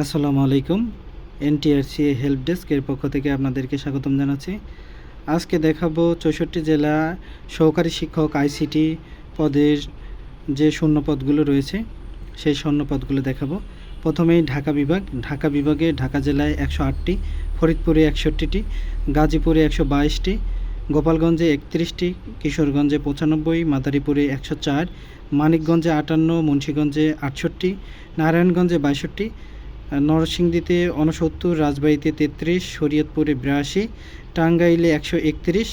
আসসালামু আলাইকুম। NTRC help ডেস্কের পক্ষ থেকে আপনাদেরকে স্বাগতম জানাচ্ছি। আজকে দেখাবো চৌষট্টি জেলা সহকারী শিক্ষক আইসিটি পদের যে শূন্য পদগুলো রয়েছে, সেই শূন্য পদগুলো দেখাবো। প্রথমেই ঢাকা বিভাগ। ঢাকা বিভাগে ঢাকা জেলায় একশো আটটি, ফরিদপুরে একষট্টিটি, গাজীপুরে একশো বাইশটি, গোপালগঞ্জে একত্রিশটি, কিশোরগঞ্জে পঁচানব্বই, মাদারীপুরে একশো চার, মানিকগঞ্জে আটান্ন, মুন্সীগঞ্জে আটষট্টি, নারায়ণগঞ্জে বাইষট্টি নরসিংদীতে উনসত্তর রাজবাড়ীতে তেত্রিশ, শরীয়তপুরে বিরাশি, টাঙ্গাইলে একশো একত্রিশ,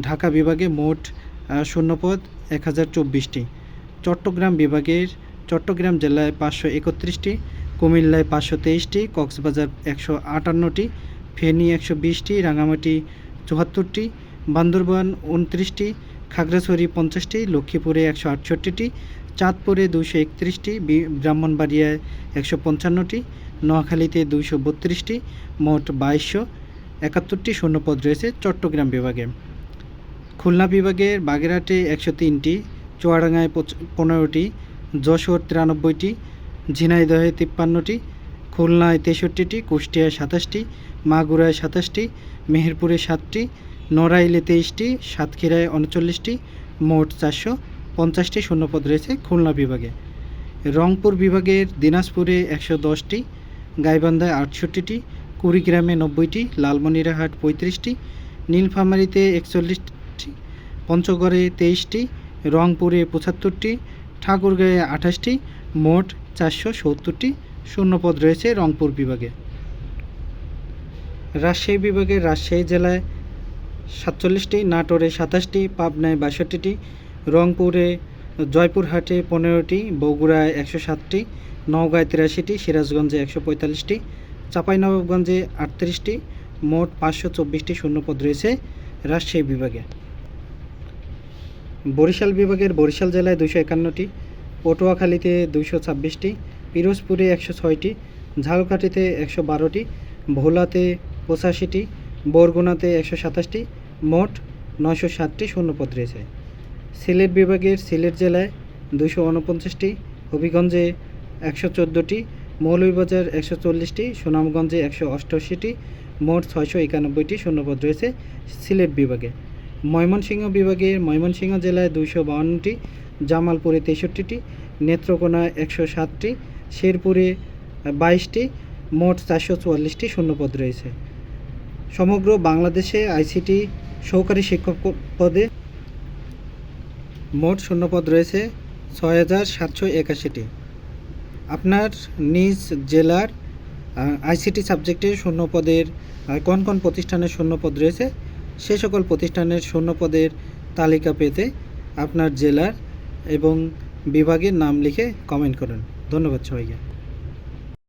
ঢাকা বিভাগে মোট শূন্যপদ এক হাজার চব্বিশটি। চট্টগ্রাম বিভাগের, চট্টগ্রাম জেলায় পাঁচশো একত্রিশটি, কুমিল্লায় পাঁচশো তেইশটি, কক্সবাজার একশো আটান্নটি, ফেনী একশো বিশটি রাঙামাটি চুয়াত্তরটি, বান্দরবান উনত্রিশটি খাগড়াছড়ি পঞ্চাশটি, লক্ষ্মীপুরে একশো আটষট্টিটি চাঁদপুরে দুশো একত্রিশটি ব্রাহ্মণবাড়িয়ায় একশো পঞ্চান্নটি, নোয়াখালীতে দুশো বত্রিশটি, মোট বাইশশো একাত্তরটি শূন্যপদ রয়েছে চট্টগ্রাম বিভাগে। খুলনা বিভাগের বাগেরহাটে একশো তিনটি, চুয়াডাঙ্গায় পনেরোটি, যশোর তিরানব্বইটি, ঝিনাইদহে তিপ্পান্নটি, খুলনায় তেষট্টিটি, কুষ্টিয়ায় সাতাশটি, মাগুরায় সাতাশটি, মেহেরপুরে সাতটি, নড়াইলে তেইশটি, সাতক্ষীরায় উনচল্লিশটি, মোট চারশো পঞ্চাশটি শূন্যপদ রয়েছে খুলনা বিভাগে। রংপুর বিভাগের দিনাজপুরে একশো দশটি, গাইবান্ধায় আটষট্টিটি, কুড়িগ্রামে নব্বইটি, লালমনিরহাট পঁয়ত্রিশটি, নীলফামারীতে একচল্লিশটি, পঞ্চগড়ে তেইশটি, রংপুরে পঁচাত্তরটি, ঠাকুরগাঁয়ে আঠাশটি, মোট চারশো সত্তরটি শূন্যপদ রয়েছে রংপুর বিভাগে। রাজশাহী বিভাগের রাজশাহী জেলায় সাতচল্লিশটি, নাটোরে সাতাশটি, পাবনায় বাষট্টিটি রংপুরে জয়পুরহাটে পনেরোটি, বগুড়ায় একশো সাতটি, নওগাঁয় তিরাশিটি, সিরাজগঞ্জে একশো পঁয়তাল্লিশটি, চাঁপাইনবাবগঞ্জে আটত্রিশটি, মোট পাঁচশো চব্বিশটি শূন্যপদ রয়েছে রাজশাহী বিভাগে। বরিশাল বিভাগের বরিশাল জেলায় দুশো একান্নটি, পটুয়াখালীতে দুশো ছাব্বিশটি, পিরোজপুরে একশো ছয়টি, ঝালকাঠিতে একশো বারোটি, ভোলাতে পঁচাশিটি, বরগুনাতে একশো সাতাশটি, মোট নয়শো ষাটটি শূন্যপদ রয়েছে। সিলেট বিভাগের সিলেট জেলায় দুশো উনপঞ্চাশটি হবিগঞ্জে একশো চোদ্দোটি, মৌলভীবাজার একশো চল্লিশটি, সুনামগঞ্জে একশো অষ্টআশিটি, মোট ছয়শো একানব্বইটি শূন্যপদ রয়েছে সিলেট বিভাগে। ময়মনসিংহ বিভাগের ময়মনসিংহ জেলায় দুইশো বাউন্নটি, জামালপুরে তেষট্টিটি নেত্রকোনায় একশো সাতটি, শেরপুরে বাইশটি, মোট চারশো চুয়াল্লিশটি শূন্যপদ রয়েছে। সমগ্র বাংলাদেশে আইসিটি সহকারী শিক্ষক পদে মোট শূন্যপদ রয়েছে ছয় হাজার সাতশো একাশিটি। আপনার নিজ জেলার আইসিটি সাবজেক্টে শূন্যপদের কোন কোন প্রতিষ্ঠানের শূন্যপদ রয়েছে, সে সকল প্রতিষ্ঠানের শূন্যপদের তালিকা পেতে আপনার জেলার এবং বিভাগের নাম লিখে কমেন্ট করুন। ধন্যবাদ সবাইকে।